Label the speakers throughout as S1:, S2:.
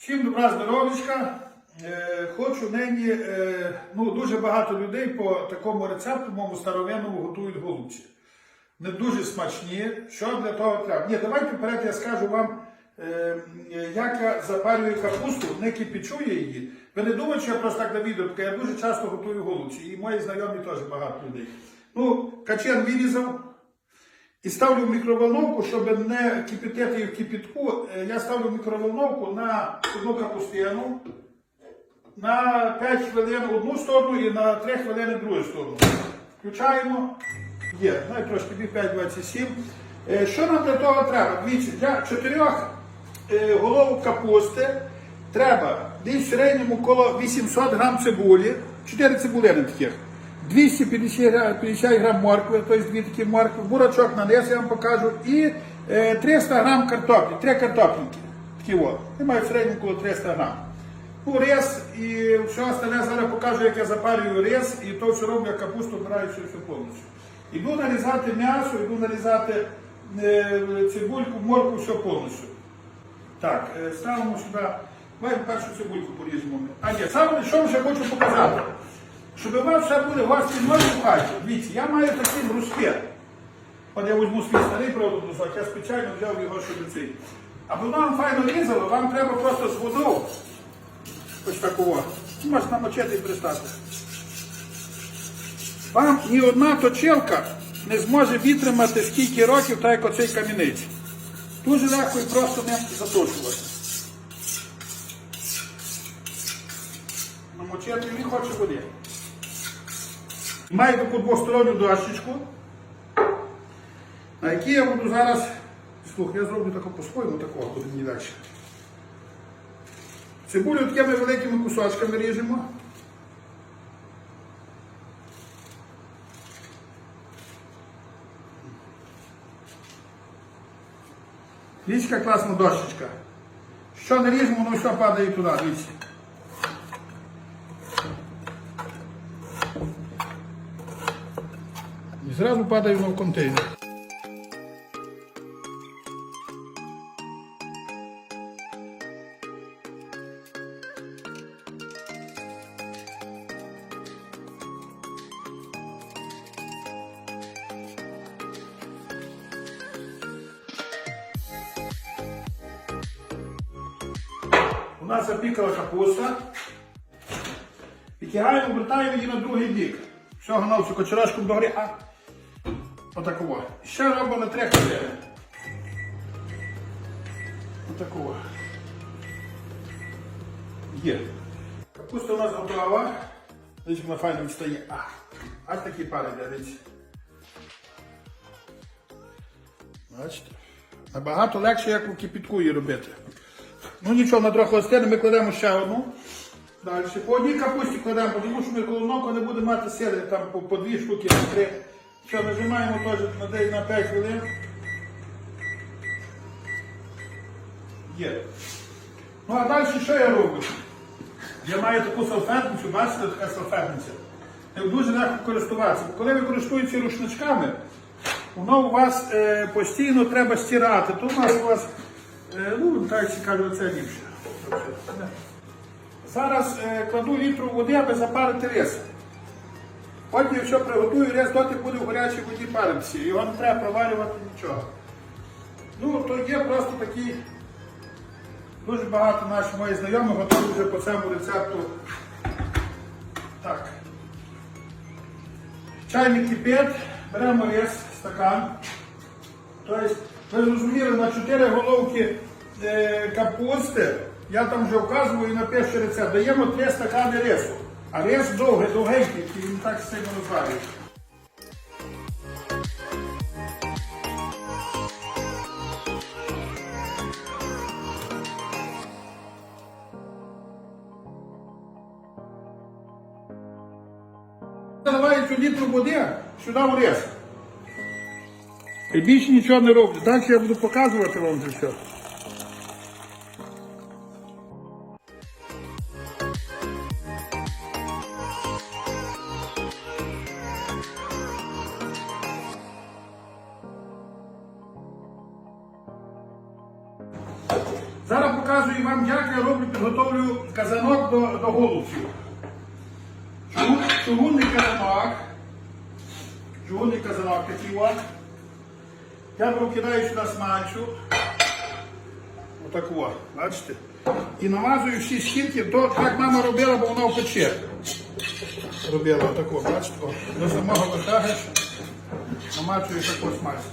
S1: Всім добра здоров'ячка. Е, хочу нині, е, ну дуже багато людей по такому рецепту, моєму старовинному, готують голубці. Не дуже смачні. Що для того треба? Ні, давайте вперед я скажу вам, е, як я запалюю капусту, не кипячу я її. Ви не думайте, що я просто так на відео, тому я дуже часто готую голубці. І мої знайомі теж багато людей. Ну, качан вирізав. І ставлю в мікроволновку, щоб не кипятити її в кипятку, е, я ставлю в мікроволновку на одну капустину, на 5 хвилин одну сторону і на 3 хвилини другу сторону. Включаємо. Є, навіть трошки бі 5,27. Е, Що нам для того треба? Дивіться, для 4 головок капусти треба десь в середньому коло 800 грам цибулі, 4 цибулини таких. 250 гра- 50 грам моркви, тобто дві такі моркви, бурачок на низ я вам покажу, і е, 300 грам картоплі, три картопленьки. Такі от. Я маю в середньому коло 300 грам. Ну, рез і все остальне зараз покажу, як я запарюю рез, і то все роблю, капусту вбираю все, повністю. Іду нарізати м'ясо, іду нарізати е, цибульку, морку, все повністю. Так, е, ставимо сюди. Давайте першу цибульку поріжемо. А ні, саме що ще хочу показати. Щоб у вас все були гості ночі в хаті. Дивіться, я маю такий брускет. От я візьму свій старий правда брусок, я спеціально взяв його, щоб цей. Аби вам файно різало, вам треба просто з водою. Ось такого. Можна намочити і пристати. Вам ні одна точилка не зможе витримати скільки років, так як оцей камінець. Дуже легко і просто ним заточувати. Намочити він хоче води. Маю таку двосторонню дощечку, на якій я буду зараз. Слухай, я зроблю таку по-своєму, такого буде мені далі. Цибулю такими великими кусочками ріжемо. Дивіться, класна дощечка. Що не ріжемо, воно все падає туди, дивіться. Зразу падає воно в контейнер. У нас запікала капуста. Підтягаємо, обертаємо її на другий бік. Всього на всю кочерашку догорі. А отакого. Ще робимо на три хвилини. Отакого. Є. Капуста у нас готова. Дивіться, вона файно відстає. А, аж такі пари дивіться. Бачите? Набагато легше, як у кипітку її робити. Ну нічого, на трохи остини ми кладемо ще одну. Далі. По одній капусті кладемо, тому що ми колоновка не буде мати сили, там по, по дві штуки, по три. Що, нажимаємо теж на, десь на 5 хвилин. Є. Ну а далі що я роблю? Я маю таку салфетницю, бачите, така салфетниця. Нею дуже легко користуватися. Коли ви користуєтеся рушничками, воно у вас е, постійно треба стирати. То у нас у вас, е, ну, так як кажуть, це ліпше. Зараз е, кладу літру води, аби запарити рис. Потім, якщо приготую рис, доти буде в гарячій воді паритися. Його не треба проварювати нічого. Ну, то є просто такий. Дуже багато наших моїх знайомих готові вже по цьому рецепту. Так. Чайник кипить, беремо рис, стакан. Тобто, ви зрозуміли, на 4 головки е, капусти, я там вже вказую і напишу рецепт, даємо 3 стакани рису. А рис довгий, довгенький, і він так сильно розварюється. Наливаю цю літру води сюди в рис. І більше нічого не роблю. Далі я буду показувати вам це все. Я беру, кидаю сюди смальцю. Отак от, бачите? І намазую всі стінки, то так мама робила, бо вона в пече. Робила отако, бачите? До самого витягаш, намачую таку смальцю.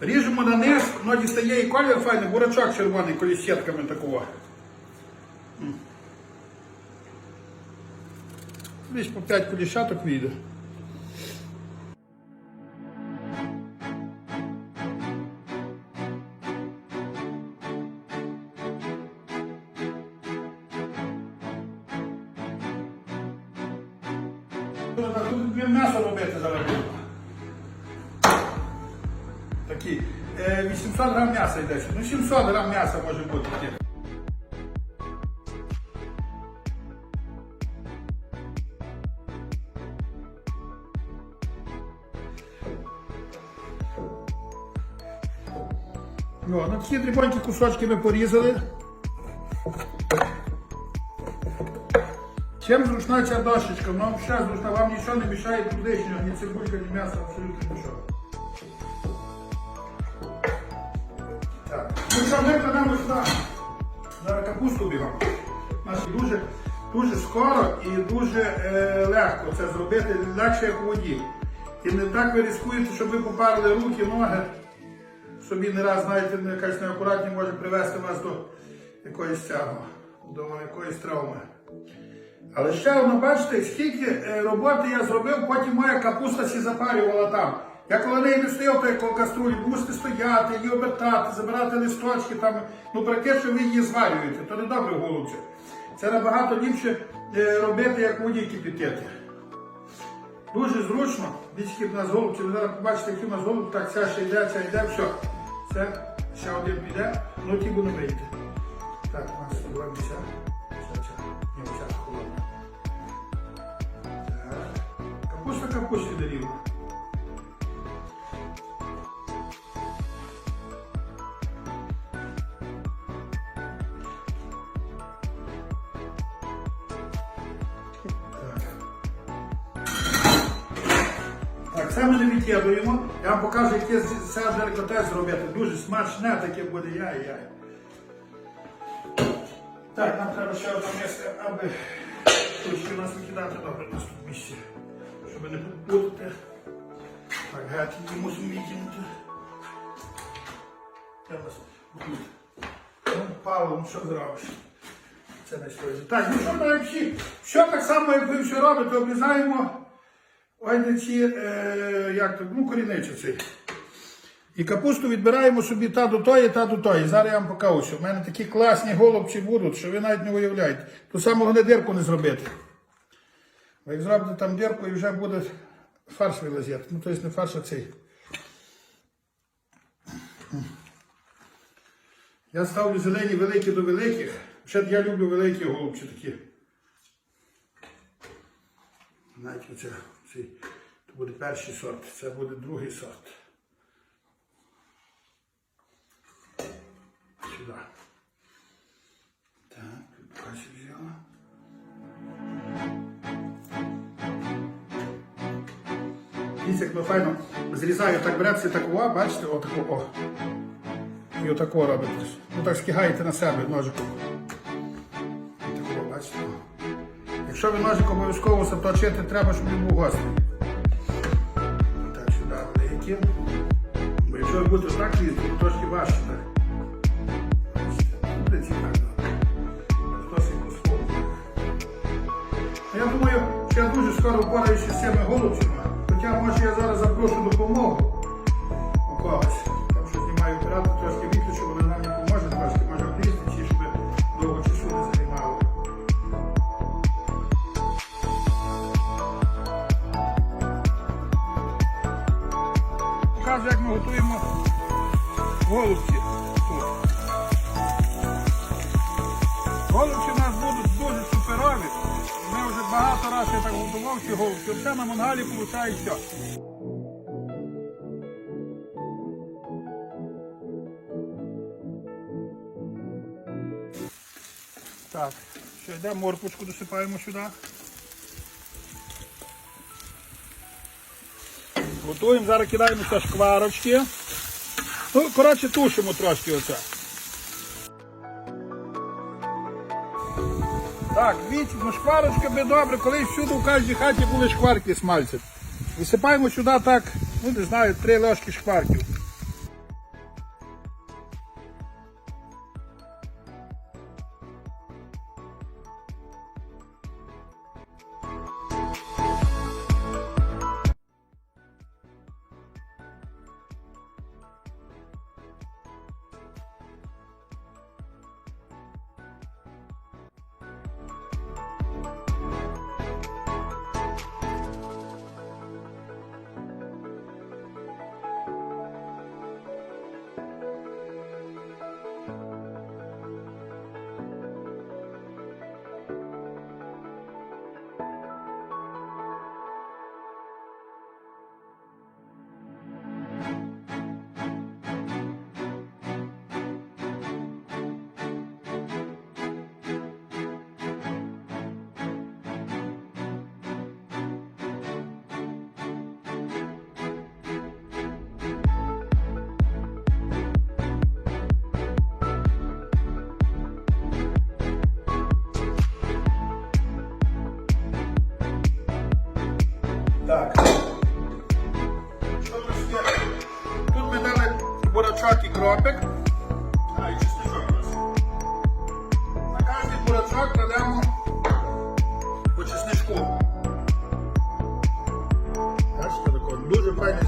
S1: Ріжемо на низ, воно дістає і колір файний, бурачок червоний, коли сітками такого. М. Десь по 5 кулішаток вийде. Тут дві м'ясо робити зараз. Такі. Е, 800 грам м'яса йде. сюди. Ну 700 грам м'яса може бути таке. Такі дрібонькі кусочки ми порізали. Чим зручна ця дощечка? Ну, ще зручна, вам нічого не мішає тут лишнього, ні цибулька, ні м'ясо, абсолютно нічого. Так. Ну що, ми кладемо сюди. Зараз капусту бігом. Дуже, дуже скоро і дуже е, легко це зробити, легше як у воді. І не так ви ризикуєте, щоб ви попарили руки, ноги. Собі не раз, знаєте, не- якась неакуратність може привести вас до якоїсь цього, до якоїсь травми. Але ще одно, бачите, скільки е, роботи я зробив, потім моя капуста сі запарювала там. Я коли неї не стояв, то як каструлі, мусите стояти, її обертати, забирати листочки, там, ну практично ви її зварюєте, то не добре голубче. Це набагато ліпше е, робити, як воді кипятити. Дуже зручно, дітки в нас голубці, ви зараз побачите, які в нас так ця ще йде, ця йде, все. Це ще один піде, ну ті будемо вийти. Так, у нас. Ця, ця. Ні, ця холодна. Так. Капуста капусті дорівна. Це ми не від'єднуємо. Я вам покажу, яке це делікатес зробити. Дуже смачне таке буде яй-яй. Так, нам треба ще одне місце, аби у нас викидати добре у нас тут місце. Щоб не попутати. Так, геть мусимо нас? Ну, Павло, ну що зробиш? Це не стоїть. Так, ну що всі? Що так само, як ви все робите, обрізаємо ой ці, е, як ну, корінечі цей. І капусту відбираємо собі та до тої, та до тої. Зараз я вам покажу, що в мене такі класні голубці будуть, що ви навіть не уявляєте. Ту саму головне дирку не зробити. Бо як зробите там дирку і вже буде фарш вилазити. Ну, тобто не фарш, а цей. Я ставлю зелені великі до великих. Ще я люблю великі голубці такі. Навіть оце, це буде перший сорт, це буде другий сорт. Сюди. Так, Кася взяла. Дивіться, як ми файно зрізаю, так береться такого, бачите, отако, о. І отако робите. Ну так скигаєте на себе ножиком. Якщо ви ножик обов'язково заточити, треба, щоб він був гострий. Так, сюди великі. Бо якщо ви будете так різати, то трошки важче. Буде ці так добре. Послухає. Я думаю, що я дуже скоро впораюся з цими голубцями. Хоча, може, я зараз запрошу допомогу у когось. Там що знімаю оператор, трошки виключу, голубці тут. Голубці у нас будуть дуже суперові. Ми вже багато разів я так готував ці голубці, все на мангалі виходить все. Так, що йде, морквочку досипаємо сюди. Готуємо, зараз кидаємо це шкварочки. Ну, коротше, тушимо трошки оце. Так, дивіться, ну шкварочка би добре, колись всюди в кожній хаті були шкварки смальці. Висипаємо сюди так, ну не знаю, три ложки шкварків.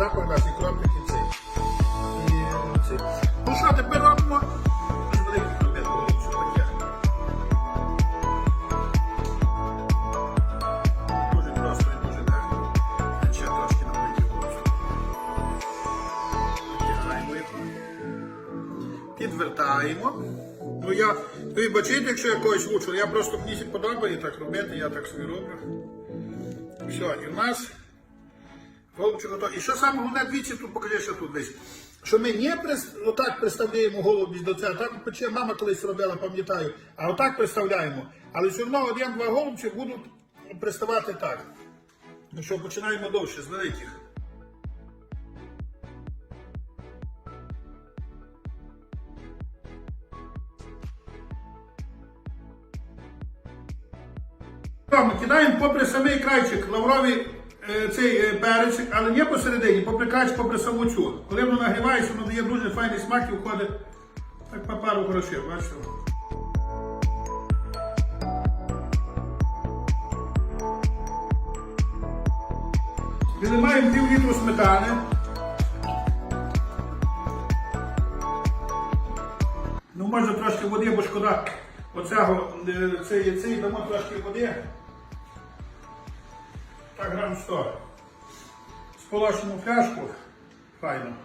S1: У нас і кропик і цей. Ну що, тепер робимо. Підвертаємо. Ну я, ви бачите, якщо я когось лучше, я просто мені подобає так робити, я так собі роблю. Все, і в нас голубчик готовий. І що саме головне, двічі тут покажи, що тут десь. Що ми не прис... отак представляємо голубість до цього, так пече мама колись робила, пам'ятаю, а отак представляємо. Але все одно один-два голубці будуть приставати так. Ну що, починаємо довше з великих. Ми кидаємо попри самий крайчик лавровий е, цей е, перечик, але не посередині, попри крайчик, попри саму цю. Коли воно нагрівається, воно дає дуже файний смак і входить так по пару грошей, бачите? Вилимаємо пів літру сметани. Ну, може трошки води, бо шкода оцього, е, цей, цей дамо трошки води. Так, грам 100. Сполошену фляжку. Файно.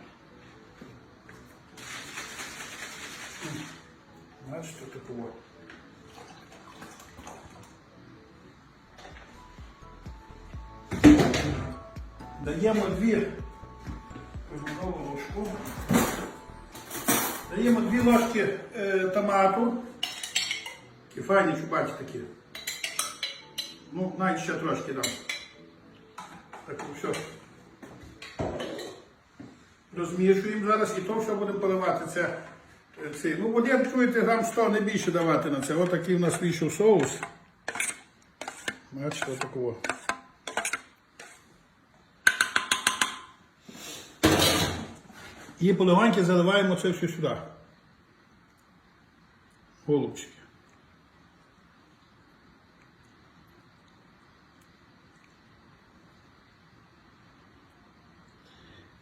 S1: Бачите, такого. Даємо дві нову ложку. Даємо дві ложки е, томату. І файні чубаті такі. Ну, навіть ще трошки дам. Так, все. Розмішуємо зараз і то все будемо поливати. Це, е, цей. Ну, води, чуєте, грам 100 не більше давати на це. Ось такий у нас вийшов соус. Бачите, отакого. І поливанки заливаємо це все сюди. Голубчики.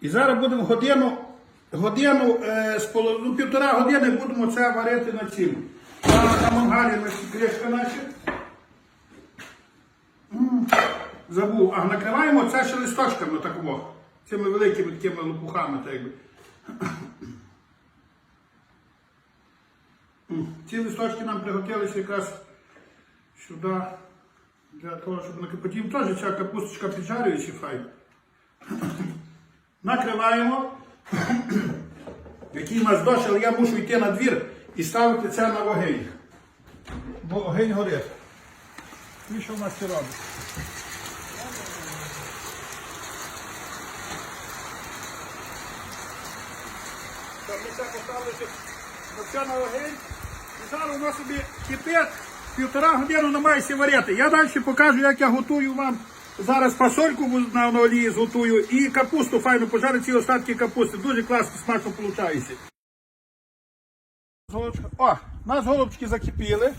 S1: І зараз будемо годину, годину е, з поло- ну, півтора години будемо це варити на цім. На, на мангалі гречка наші. Забув. А накриваємо це ще листочками такого. Цими великими такими лопухами, так якби. Ці листочки нам приготилися якраз сюди. Для того, щоб на- потім теж ця капусточка піджарюється файно. Накриваємо. Який у нас дощ, але я мушу йти на двір і ставити це на вогонь. Бо вогонь горить. І що в нас це робить? Ми це поставили на вогонь. І зараз воно собі кипить, півтора години сі варити. Я далі покажу, як я готую вам. Зараз фасольку на, олії зготую і капусту файно пожарю ці остатки капусти. Дуже класно, смачно виходить. О, нас голубчики закипіли.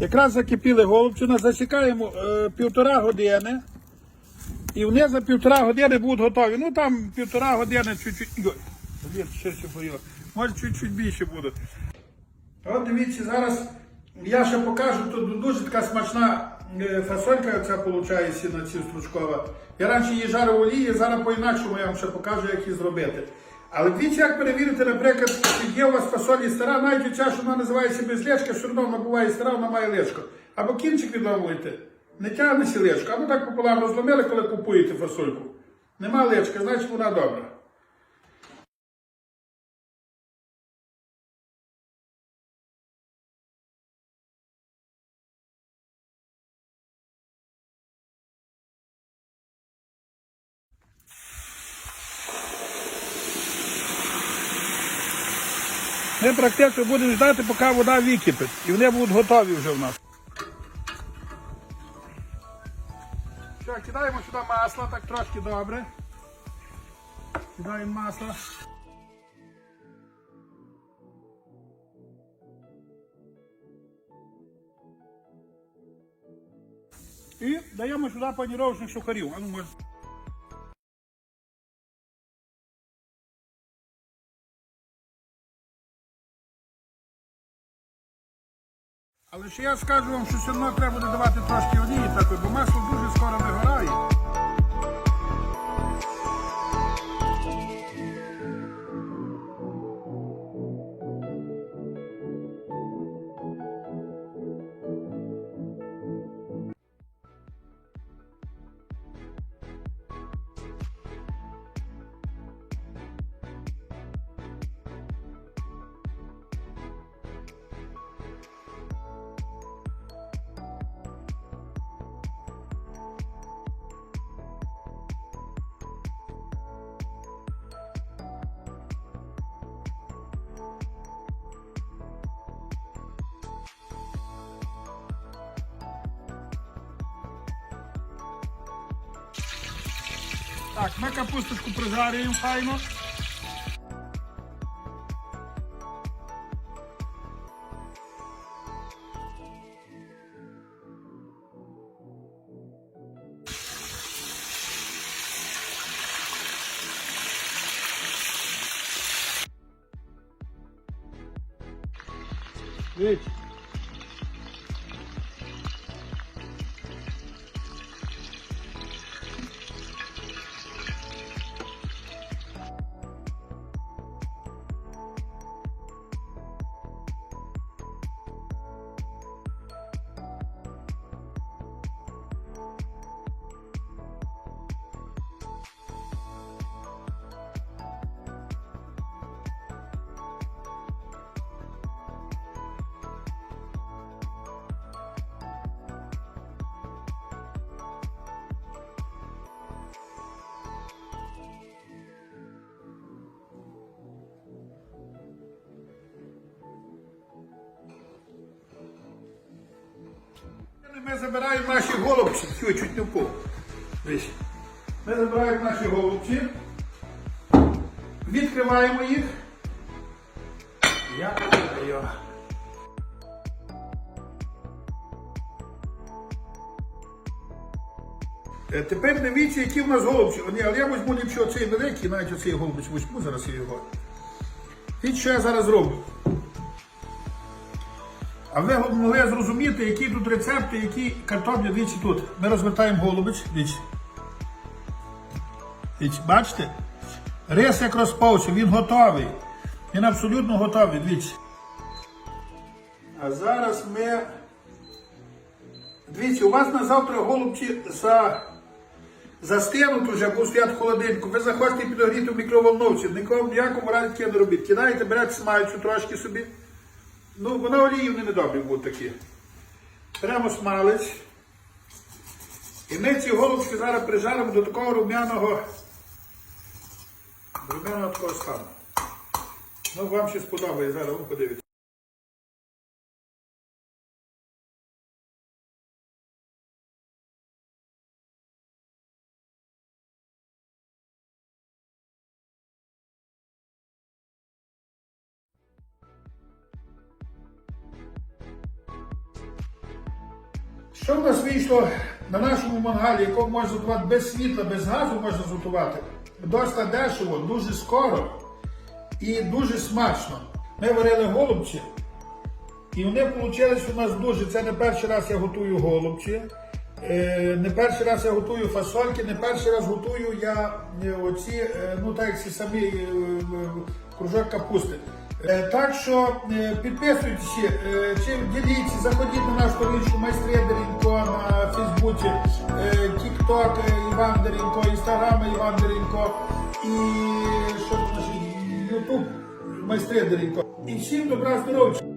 S1: Якраз закипіли голубчина, засікаємо е, півтора години. І вони за півтора години будуть готові. Ну там півтора години чуть-чуть. Може чуть-чуть більше буде. От дивіться, зараз я ще покажу, тут дуже така смачна фасолька ця виходить стручкова. Я раніше її жарив в олії, зараз по-інакшому я вам ще покажу, як її зробити. Але дивіться, як перевірити, наприклад, чи є у вас фасолі стара, навіть ця, що вона називається без лечка, все одно вона буває стара, вона має лечко. Або кінчик відламуєте, не тягнеться лечко, або так пополам розломили, коли купуєте фасольку. Нема лечка, значить вона добра. Практично будемо ждати, поки вода википить. І вони будуть готові вже в нас. Все, кидаємо сюди масло, так трошки добре. Кидаємо масло. І даємо сюди паніровочних сухарів. А ну, може. Але я скажу вам, що все одно треба додавати давати трошки олії бо масло дуже скоро вигорає. Так, ми капусточку прижарюємо файно. Дивіться. Ми забираємо наші голубці. Чуть не впав. Ми забираємо наші голубці. Відкриваємо їх. Я відкриваю. Е, Тепер дивіться, які в нас голубці. Але я візьму ліпше оцей великий, навіть оцей голубець візьму, зараз я його. І що я зараз роблю? А ви могли зрозуміти, які тут рецепти, які картоплі, дивіться тут. Ми розвертаємо дивіться. Дивіться, бачите? Рис як розповся, він готовий. Він абсолютно готовий, дивіться. А зараз ми Дивіться, у вас на завтра голубці за... застинуть уже, або стоять в холодильнику. Ви захочете підогріти в мікроволновці. Нікому ніякому разі таке не робіть. Кидаєте, берете смальцю трошки собі. Ну, вона олії вони не добрі будуть такі. Беремо смалець. І ми ці голубки зараз прижаримо до такого рум'яного, рум'яного такого стану. Ну, вам ще сподобає, зараз ви подивіться. Що в нас вийшло на нашому мангалі, якого можна готувати без світла, без газу можна зготувати? Досить дешево, дуже скоро і дуже смачно. Ми варили голубці, і вони вийшли у нас дуже. Це не перший раз я готую голубці. е, Не перший раз я готую фасольки, не перший раз готую я е, оці, е, ну так як самі кружок капусти. Е, Так що е, підписуйтесь, е, діліться, заходіть на нашу сторінку майстри Деренко на Фейсбуці, Тікток Іван Деренко, Інстаграм Іван Деренко і що Ютуб майстри Деренко. І всім добра здоров'я!